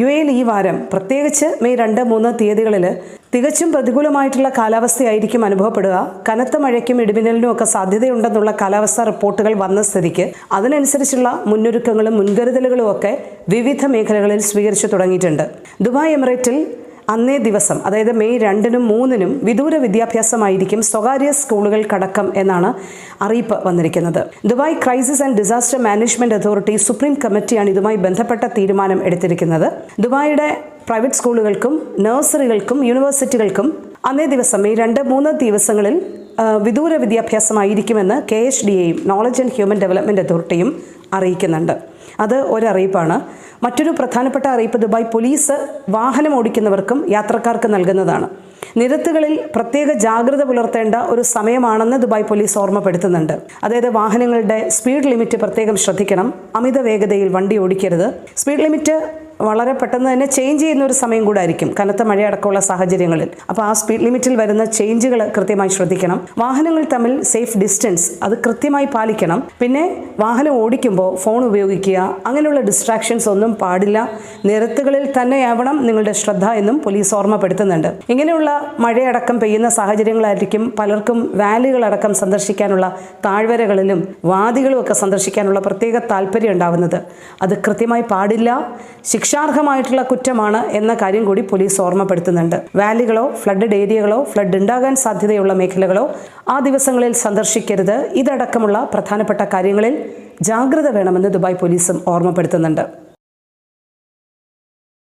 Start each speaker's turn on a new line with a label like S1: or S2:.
S1: U എയിൽ ഈ വാരം പ്രത്യേകിച്ച് മെയ് രണ്ട് മൂന്ന് തീയതികളിൽ തികച്ചും പ്രതികൂലമായിട്ടുള്ള കാലാവസ്ഥയായിരിക്കും അനുഭവപ്പെടുക. കനത്ത മഴയ്ക്കും ഇടിമിന്നലിനും ഒക്കെ സാധ്യതയുണ്ടെന്നുള്ള കാലാവസ്ഥാ റിപ്പോർട്ടുകൾ വന്ന സ്ഥിതിക്ക് അതിനനുസരിച്ചുള്ള മുന്നൊരുക്കങ്ങളും മുൻകരുതലുകളും ഒക്കെ വിവിധ മേഖലകളിൽ സ്വീകരിച്ചു തുടങ്ങിയിട്ടുണ്ട്. ദുബായ് എമിറേറ്റിൽ അന്നേ ദിവസം അതായത് മെയ് രണ്ടിനും മൂന്നിനും വിദൂര വിദ്യാഭ്യാസമായിരിക്കും സ്വകാര്യ സ്കൂളുകൾ കടക്കം എന്നാണ് അറിയിപ്പ് വന്നിരിക്കുന്നത്. Dubai crisis and disaster management authority supreme കമ്മിറ്റിയാണ് ഇതുമായി ബന്ധപ്പെട്ട തീരുമാനം എടുത്തിരിക്കുന്നത്. ദുബായിയുടെ പ്രൈവറ്റ് സ്കൂളുകൾക്കും നഴ്സറികൾക്കും യൂണിവേഴ്സിറ്റികൾക്കും അന്നേ ദിവസം മെയ് രണ്ട് മൂന്ന് ദിവസങ്ങളിൽ വിദൂര വിദ്യാഭ്യാസമായിരിക്കുമെന്ന് കെ എച്ച് ഡി എയും നോളജ് ആൻഡ് ഹ്യൂമൻ ഡെവലപ്മെന്റ് അതോറിറ്റിയും അറിയിക്കുന്നുണ്ട്. അത് ഒരറിയിപ്പാണ്. മറ്റൊരു പ്രധാനപ്പെട്ട അറിയിപ്പ് ദുബായ് പോലീസ് വാഹനം ഓടിക്കുന്നവർക്കും യാത്രക്കാർക്ക് നൽകുന്നതാണ്. നിരത്തുകളിൽ പ്രത്യേക ജാഗ്രത പുലർത്തേണ്ട ഒരു സമയമാണെന്ന് ദുബായ് പോലീസ് ഓർമ്മപ്പെടുത്തുന്നുണ്ട്. അതായത് വാഹനങ്ങളുടെ സ്പീഡ് ലിമിറ്റ് പ്രത്യേകം ശ്രദ്ധിക്കണം. അമിത വേഗതയിൽ വണ്ടി ഓടിക്കരുത്. സ്പീഡ് ലിമിറ്റ് വളരെ പെട്ടെന്ന് തന്നെ ചേഞ്ച് ചെയ്യുന്ന ഒരു സമയം കൂടെ ആയിരിക്കും കനത്ത മഴയടക്കമുള്ള സാഹചര്യങ്ങളിൽ. അപ്പോൾ ആ സ്പീഡ് ലിമിറ്റിൽ വരുന്ന ചേഞ്ചുകൾ കൃത്യമായി ശ്രദ്ധിക്കണം. വാഹനങ്ങൾ തമ്മിൽ സേഫ് ഡിസ്റ്റൻസ് അത് കൃത്യമായി പാലിക്കണം. പിന്നെ വാഹനം ഓടിക്കുമ്പോൾ ഫോൺ ഉപയോഗിക്കുക. അങ്ങനെയുള്ള ഡിസ്ട്രാക്ഷൻസ് ഒന്നും പാടില്ല. നിരത്തുകളിൽ തന്നെയാവണം നിങ്ങളുടെ ശ്രദ്ധ എന്നും പോലീസ് ഓർമ്മപ്പെടുത്തുന്നുണ്ട്. ഇങ്ങനെയുള്ള മഴയടക്കം പെയ്യുന്ന സാഹചര്യങ്ങളായിരിക്കും പലർക്കും വാലികളടക്കം സന്ദർശിക്കാനുള്ള താഴ്വരകളിലും വാദികളും ഒക്കെ സന്ദർശിക്കാനുള്ള പ്രത്യേക താല്പര്യം ഉണ്ടാവുന്നത്. അത് കൃത്യമായി പാടില്ല. ശിക്ഷാർഹമായിട്ടുള്ള കുറ്റമാണ് എന്ന കാര്യം കൂടി പോലീസ് ഓർമ്മപ്പെടുത്തുന്നുണ്ട്. വാലികളോ ഫ്ലഡഡ് ഏരിയകളോ ഫ്ലഡ് ഉണ്ടാകാൻ സാധ്യതയുള്ള മേഖലകളോ ആ ദിവസങ്ങളിൽ സന്ദർശിക്കരുത്. ഇതടക്കമുള്ള പ്രധാനപ്പെട്ട കാര്യങ്ങളിൽ ജാഗ്രത വേണമെന്ന് ദുബായ് പോലീസും ഓർമ്മപ്പെടുത്തുന്നുണ്ട്.